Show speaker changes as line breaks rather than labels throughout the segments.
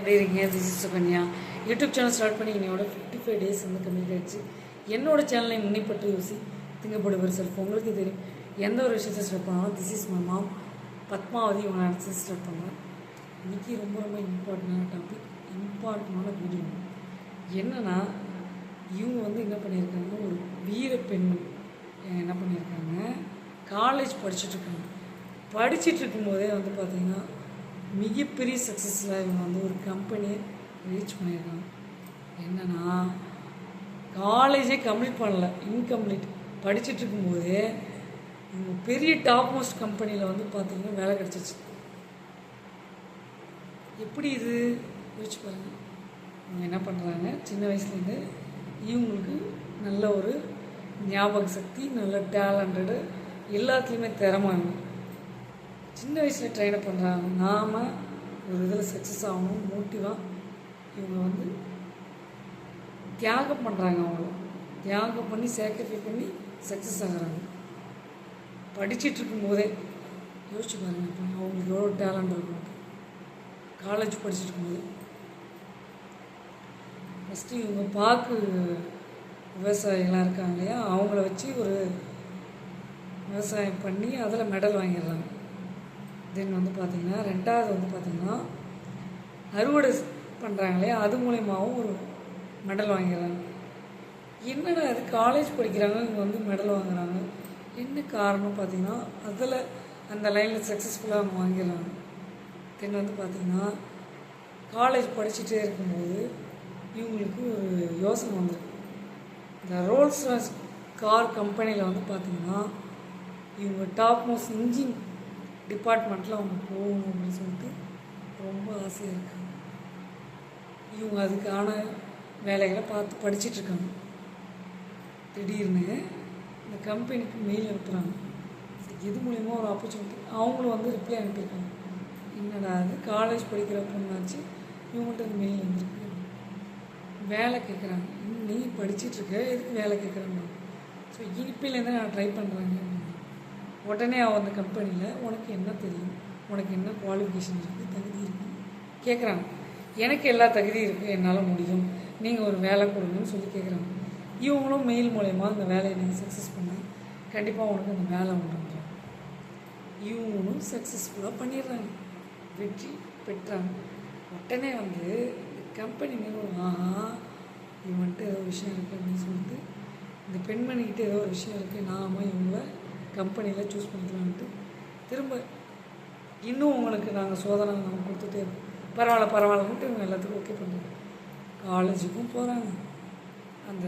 எப்படி இருக்கீங்க this is Sukanya YouTube channel start பண்ணி என்னோட ஃபிஃப்டி ஃபைவ் டேஸ் வந்து கம்ப்ளீட் ஆயிடுச்சு. என்னோட சேனலை முன்னிப்பற்றி யோசி திங்கப்படுவர் செல்ஃப் உங்களுக்கு தெரியும். எந்த ஒரு விஷயத்தை ஸ்டார்ட் பண்ணாலும் this is my mom Padmavathi உங்களை நினச்சி ஸ்டார்ட் பண்ணுவேன். இன்றைக்கி ரொம்ப ரொம்ப இம்பார்ட்டண்டான டாபிக் இம்பார்ட்டண்டான வீடியோ என்னன்னா இவங்க வந்து என்ன பண்ணியிருக்காங்க? ஒரு வீர பெண் என்ன பண்ணியிருக்காங்க? காலேஜ் படிச்சுட்டு இருக்காங்க. படிச்சுட்டு இருக்கும்போதே வந்து பார்த்திங்கன்னா மிகப்பெரிய சக்ஸஸில் இவங்க வந்து ஒரு கம்பெனியை ரீச் பண்ணியிருக்காங்க. என்னன்னா காலேஜே கம்ப்ளீட் பண்ணல. இன்கம்ப்ளீட் படிச்சுட்டு இருக்கும்போதே இவங்க பெரிய டாப் மோஸ்ட் கம்பெனியில் வந்து பார்த்திங்கன்னா வேலை கிடச்சிச்சு எப்படி இது? யோசிச்சு பாருங்கள் அவங்க என்ன பண்ணுறாங்க சின்ன வயசுலேருந்து இவங்களுக்கு நல்ல ஒரு ஞாபக சக்தி நல்ல டேலண்டடு எல்லாத்துலேயுமே திறமை சின்ன வயசில் ட்ரைனப் பண்ணுறாங்க நாம் ஒரு இதில் சக்ஸஸ் ஆகணும் மோட்டிவாக இவங்க வந்து தியாகம் பண்ணுறாங்க அவங்களும் தியாகம் பண்ணி சேக்ரிஃபை பண்ணி சக்ஸஸ் ஆகிறாங்க. படிச்சுட்டு இருக்கும்போதே யோசிச்சு பாருங்க இப்போ அவங்களுக்கு எவ்வளோ டேலண்ட் இருக்கும் காலேஜ் படிச்சுட்டு இருக்கும்போது. ஃபஸ்ட்டு இவங்க பாக்கு விவசாயிகளாக இருக்காங்க இல்லையா? அவங்கள வச்சு ஒரு விவசாயம் பண்ணி அதில் மெடல் வாங்கிடுறாங்க. தென் வந்து பார்த்திங்கன்னா ரெண்டாவது வந்து பார்த்திங்கன்னா அறுவடை பண்ணுறாங்க இல்லையா? அது மூலயமாவும் ஒரு மெடல் வாங்கிடுறாங்க என்னடா அது காலேஜ் படிக்கிறாங்க இவங்க வந்து மெடல் வாங்குறாங்க? என்ன காரணம் பார்த்தீங்கன்னா அதில் அந்த லைனில் சக்ஸஸ்ஃபுல்லாக அவங்க வாங்கிடுறாங்க. தென் வந்து பார்த்திங்கன்னா காலேஜ் படிச்சுட்டே இருக்கும்போது இவங்களுக்கு ஒரு யோசனை வந்திருக்கு. இந்த ரோல்ஸ் கார் கம்பெனியில் வந்து பார்த்திங்கன்னா இவங்க டாப் மோஸ்ட் இன்ஜின் டிபார்ட்மெண்ட்டில் அவங்க போகணும் அப்படின்னு சொல்லிட்டு ரொம்ப ஆசையாக இருக்காங்க இவங்க அதுக்கான வேலைகளை பார்த்து படிச்சிட்ருக்காங்க திடீர்னு இந்த கம்பெனிக்கு மெயில் அனுப்புகிறாங்க இது மூலிமா ஒரு ஆப்பர்ச்சுனிட்டி அவங்களும் வந்து ரிப்ளை அனுப்பியிருக்காங்க. என்னடா அது காலேஜ் படிக்கிற பொண்ணாச்சு. இவங்கள்ட்ட இந்த மெயில் வந்திருக்கு. வேலை கேட்குறாங்க நீ படிச்சிட்ருக்க எதுக்கு வேலை கேட்குறாங்க ஸோ இனிப்பிலேருந்து நான் ட்ரை பண்ணுறேங்க உடனே அவன் அந்த கம்பெனியில் உனக்கு என்ன தெரியும்? உனக்கு என்ன குவாலிஃபிகேஷன் இருக்குது தகுதி இருக்குது கேட்குறாங்க எனக்கு எல்லா தகுதி இருக்குது என்னால் முடியும். நீங்கள் ஒரு வேலை கொடுங்கன்னு சொல்லி கேட்குறாங்க இவங்களும் மெயில் மூலயமா அந்த வேலையை நீங்கள் சக்ஸஸ் பண்ண கண்டிப்பாக உனக்கு அந்த வேலை உண்டுன்றாங்க இவங்களும் சக்ஸஸ்ஃபுல்லாக பண்ணிடுறாங்க. வெற்றி பெற்றாங்க. உடனே வந்து கம்பெனி நிறுவனம் ஆஹா இவன்ட்டு ஏதோ விஷயம் இருக்குது அப்படின்னு சொல்லிட்டு இந்த பெண்மணிக்கிட்ட ஏதோ ஒரு விஷயம் இருக்குது நாம இவங்கள கம்பெனியில் சூஸ் பண்ணிக்கலான்ட்டு திரும்ப இன்னும் உங்களுக்கு நாங்கள் சோதனை நாங்கள் கொடுத்துட்டே இருக்கோம். பரவாயில்ல பரவாயில்லன்ட்டு இவங்க எல்லாத்துக்கும் ஓகே பண்ணுறாங்க காலேஜுக்கும் போகிறாங்க அந்த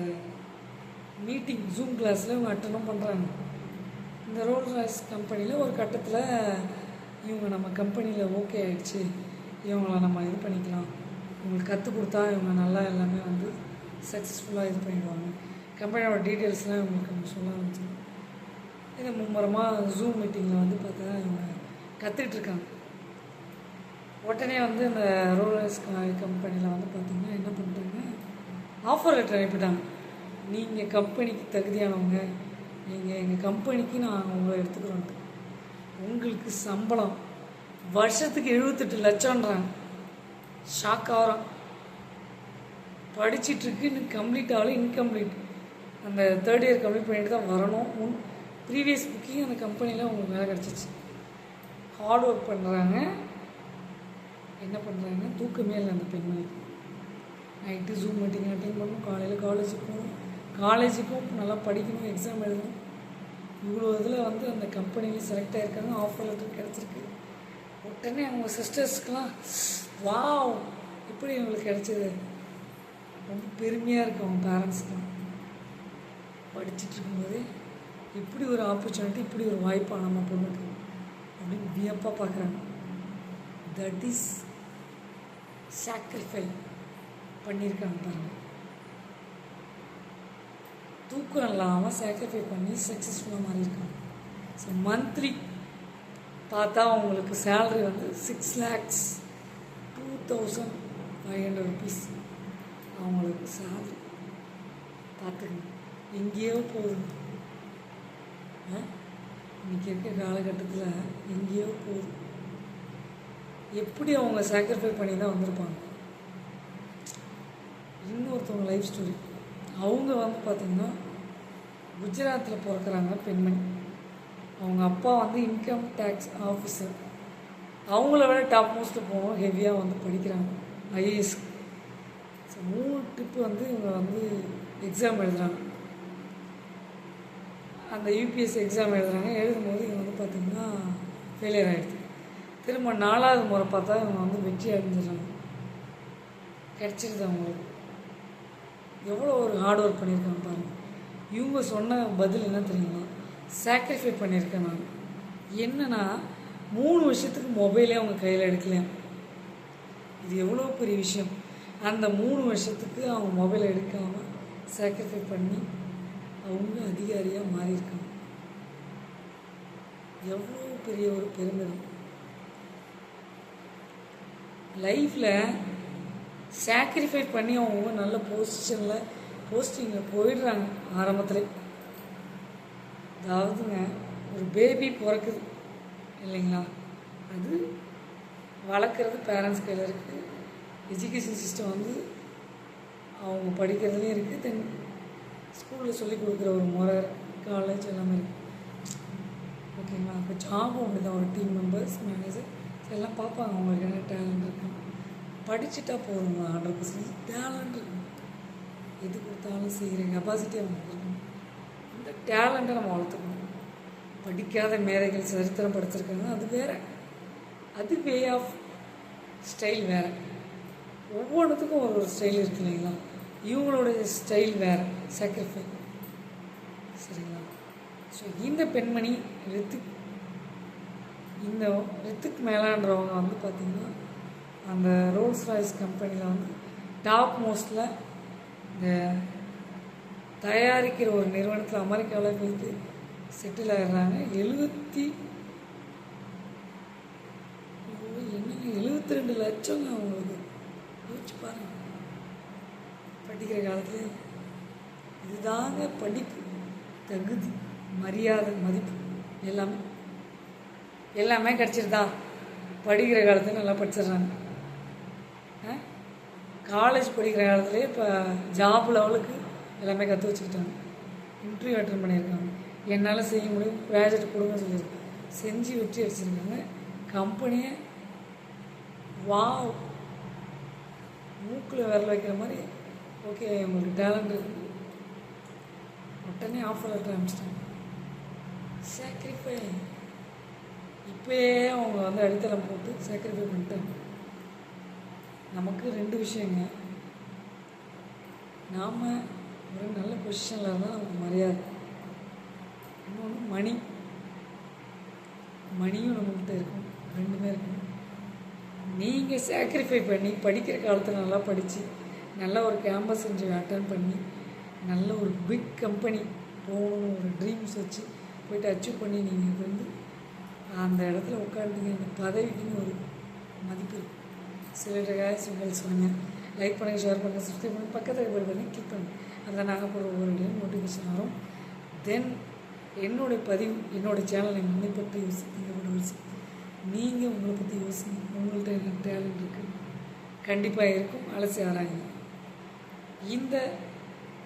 மீட்டிங் ஜூம் கிளாஸில் இவங்க அட்டனும் பண்ணுறாங்க இந்த ரோல் ராய்ஸ் கம்பெனியில் ஒரு கட்டத்தில் இவங்க நம்ம கம்பெனியில் ஓகே ஆகிடுச்சு இவங்கள நம்ம இது பண்ணிக்கலாம். இவங்களுக்கு கற்றுக் கொடுத்தா இவங்க நல்லா எல்லாமே வந்து சக்ஸஸ்ஃபுல்லாக இது பண்ணிடுவாங்க. கம்பெனியோட டீட்டெயில்ஸ்லாம் இவங்களுக்கு நம்ம சொல்ல ஆரம்பிச்சு இதை மும்முரமாக ஜூம் மீட்டிங்கில் வந்து பார்த்தீங்கன்னா இவங்க கற்றுக்கிட்டு இருக்காங்க. உடனே வந்து அந்த ரோலர்ஸ் கம்பெனியில் வந்து பார்த்திங்கன்னா என்ன பண்ணுறாங்க ஆஃபர் லெட்டர் அனுப்பிட்டாங்க. நீங்கள் கம்பெனிக்கு தகுதியானவங்க நீங்கள் எங்கள் கம்பெனிக்கு நான் உங்களை எடுத்துக்கிறோம். உங்களுக்கு சம்பளம் வருஷத்துக்கு எழுபத்தெட்டு லட்சம்ன்றாங்க. ஷாக் ஆகிறோம் படிச்சிட்ருக்கு இன்னும் கம்ப்ளீட் ஆகலை இன்கம்ப்ளீட் அந்த தேர்ட் இயர் கம்ப்ளீட் பண்ணிட்டு தான் வரணும். ப்ரீவியஸ் புக்கிங் அந்த கம்பெனியில் உங்களுக்கு வேலை கிடச்சிச்சு. ஹார்ட் ஒர்க் பண்ணுறாங்க என்ன பண்ணுறாங்க தூக்கமே இல்லை அந்த பெண்மணிக்கு நைட்டு ஜூம் மீட்டிங் அட்டன் பண்ணணும். காலையில் காலேஜுக்கு போகணும். காலேஜுக்கும் நல்லா படிக்கணும் எக்ஸாம் எழுதணும். இவ்வளோ இதில் வந்து அந்த கம்பெனியில் செலக்ட் ஆகிருக்காங்க ஆஃபர் லெட்டர் கிடச்சிருக்கு. உடனே அவங்க சிஸ்டர்ஸ்க்கெலாம் வாவ்! எப்படி இவங்களுக்கு கிடச்சிது? ரொம்ப பெருமையாக இருக்கும் அவங்க பேரண்ட்ஸ்க்குலாம் படிச்சுட்டு இருக்கும்போது. இப்படி ஒரு ஆப்பர்ச்சுனிட்டி இப்படி ஒரு வாய்ப்பா நம்ம பொண்ணுக்கு அப்படின்னு வியப்பாக பார்க்குறாங்க. தட் இஸ் சாக்ரிஃபை பண்ணியிருக்காங்க பாருங்கள் தூக்கம் இல்லாமல் சாக்ரிஃபை பண்ணி சக்ஸஸ்ஃபுல்லாக மாறியிருக்காங்க. ஸோ மந்த்லி பார்த்தா அவங்களுக்கு சேலரி வந்து six lakhs two thousand five hundred rupees அவங்களுக்கு சேலரி பார்த்துக்கணும் எங்கேயோ போகுது. இன்றைக்கி இருக்க காலகட்டத்தில் எங்கேயோ போகுது எப்படி அவங்க சாக்ரிஃபை பண்ணி தான் வந்திருப்பாங்க? இன்னொருத்தவங்க லைஃப் ஸ்டோரி அவங்க வந்து பார்த்திங்கன்னா குஜராத்தில் பிறக்கிறாங்க பெண்மணி. அவங்க அப்பா வந்து இன்கம் டேக்ஸ் ஆஃபீஸர் அவங்கள விட டாப் மோஸ்ட்டில் போவோம் ஹெவியாக வந்து படிக்கிறாங்க. ஐஏஎஸ் ஸோ மூணு ட்ரிப்பு வந்து இவங்க வந்து எக்ஸாம் எழுதுகிறாங்க அந்த யூபிஎஸ்சி எக்ஸாம் எழுதுறாங்க. எழுதும்போது இவங்க வந்து பார்த்திங்கன்னா ஃபெயிலியர் ஆகிடுது திரும்ப நாலாவது முறை பார்த்தா இவங்க வந்து வெற்றி அடைஞ்சிடுறாங்க. கிடச்சிருது அவங்களுக்கு. எவ்வளோ ஒரு ஹார்ட் ஒர்க் பண்ணியிருக்காங்க பாருங்கள் இவங்க சொன்ன பதில் என்ன தெரியுமா? சாக்ரிஃபை பண்ணியிருக்கேன் நான். என்னென்னா மூணு வருஷத்துக்கு மொபைலே அவங்க கையில் எடுக்கலையா இது எவ்வளோ பெரிய விஷயம். அந்த மூணு வருஷத்துக்கு அவங்க மொபைல் எடுக்காமல் சாக்ரிஃபை பண்ணி அவங்க அதிகாரியாக மாறியிருக்காங்க. எவ்வளோ பெரிய ஒரு பெருமிதம். லைஃப்பில் சாக்ரிஃபை பண்ணி அவங்க நல்ல பொசிஷனில் போஸ்டிங்கில் போயிடுறாங்க ஆரம்பத்தில். அதாவதுங்க ஒரு பேபி பிறக்குது இல்லைங்களா? அது வளர்க்குறது பேரண்ட்ஸ் கையில் இருக்குது எஜுகேஷன் சிஸ்டம் வந்து அவங்க படிக்கிறதுலேயும் இருக்குது தென் ஸ்கூலில் சொல்லி கொடுக்குற ஒரு முறை காலேஜ் எல்லாமே இருக்குது ஓகேங்களா இப்போ ஜாபும் அப்படி தான் ஒரு டீம் மெம்பர்ஸ் மேனேஜர் எல்லாம் பார்ப்பாங்க. அவங்களுக்கு என்ன டேலண்ட் இருக்குன்னு படிச்சுட்டா போதும். ஹண்ட்ரட் பர்சன்டேஜ் டேலண்ட் இருக்கும் எது கொடுத்தாலும் செய்கிற கெப்பாசிட்டி அவங்களுக்கு இருக்கணும் இந்த டேலண்ட்டை நம்ம வளர்த்துக்கணும். படிக்காத மேதைகள் சரித்திரம் படிச்சிருக்காங்க. அது வேற. அது வே ஆஃப் ஸ்டைல் வேறு. ஒவ்வொன்றுத்துக்கும் ஒரு ஒரு ஸ்டைல் இருக்கு இல்லைங்களா? இவங்களுடைய ஸ்டைல் வேறு. சாக்ரிஃபை சரிங்களா? ஸோ இந்த பெண்மணி ரித்திக் இந்த ரித்திக் மேலான்றவங்க வந்து பார்த்திங்கன்னா அந்த ரோல்ஸ் ராய்ஸ் கம்பெனியில் வந்து டாப் மோஸ்டில் இந்த தயாரிக்கிற ஒரு நிறுவனத்தில் அமெரிக்காவில் போயிட்டு செட்டில் ஆகிடுறாங்க எழுபத்தி என்னங்க? எழுபத்தி ரெண்டு லட்சங்க அவங்களுக்கு. யோசிச்சு பாருங்கள் படிக்கிற காலத்தில் இதுதாங்க படிப்பு. தகுதி மரியாதை மதிப்பு. எல்லாமே எல்லாமே கிடச்சிருதா? படிக்கிற காலத்தில் நல்லா படிச்சிடுறாங்க. காலேஜ் படிக்கிற காலத்துலேயே இப்போ ஜாப் லெவலுக்கு எல்லாமே கற்று வச்சுக்கிட்டாங்க. இன்டர்வியூ அட்டன் பண்ணியிருக்காங்க. என்னால் செய்ய முடியும். ப்ராஜெக்ட் கொடுங்க சொல்லியிருக்காங்க செஞ்சு வெற்றி அடிச்சிருக்காங்க கம்பெனியை வா மூக்கில் விரல் வைக்கிற மாதிரி ஓகே உங்களுக்கு டேலண்ட் இருக்குது உடனே ஆஃபர் லெட்டர் அனுப்பிச்சிட்டாங்க சாக்ரிஃபை இப்போயே அவங்க வந்து அடித்தளம் போட்டு சாக்ரிஃபை பண்ணிட்டாங்க நமக்கு ரெண்டு விஷயங்க. நாம் ஒரு நல்ல பொசிஷனில் இருந்தால் நமக்கு மரியாதை. இன்னொன்று மணி மணியும் நம்மக்கிட்ட இருக்கும். ரெண்டுமே இருக்கும். நீங்கள் சாக்ரிஃபை பண்ணி படிக்கிற காலத்தில் நல்லா படித்து நல்ல ஒரு கேம்பஸ் இன்டர்வியூ அட்டன் பண்ணி நல்ல ஒரு பிக் கம்பெனி போகணும்னு ஒரு ட்ரீம்ஸ் வச்சு போயிட்டு அச்சீவ் பண்ணி நீங்கள் வந்து அந்த இடத்துல உட்காந்துங்க இந்த பதவிக்குன்னு ஒரு மதிப்பு இருக்கும் சிலர் காய்ச்சி உங்கள் சொல்லுங்கள் லைக் பண்ணுங்கள் ஷேர் பண்ணுங்கள் சப்ஸ்கிரைப் பண்ணுங்கள் பக்கத்தில் போய் பண்ணி கிளிக் பண்ணுங்கள் அதில் நாங்கள் ஒவ்வொரு நோட்டிஃபிகேஷன் வரும். தென் என்னுடைய பதிவு என்னோடய சேனலை என்னை பற்றி யோசி நீங்கள் யோசி. நீங்கள் உங்களை பற்றி யோசிங்க. உங்கள்கிட்ட என்ன டேலண்ட் இருக்குது கண்டிப்பாக இருக்கும். அலசி ஆராயுங்க. இந்த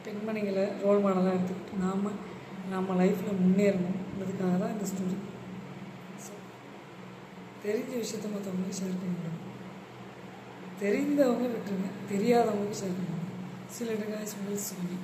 பெண்மணிகளை ரோல் மாடலாக எடுத்துக்கிட்டு நாம் நம்ம லைஃப்பில் முன்னேறணுன்றதுக்காக தான் இந்த ஸ்டோரி ஸோ தெரிஞ்ச விஷயத்த மற்றவங்களுக்கு ஷேர் பண்ணிவிடுங்க தெரிந்தவங்க விட்டுருங்க தெரியாதவங்களுக்கு ஷேர் பண்ணுங்க சில இடங்கள் சொல்லி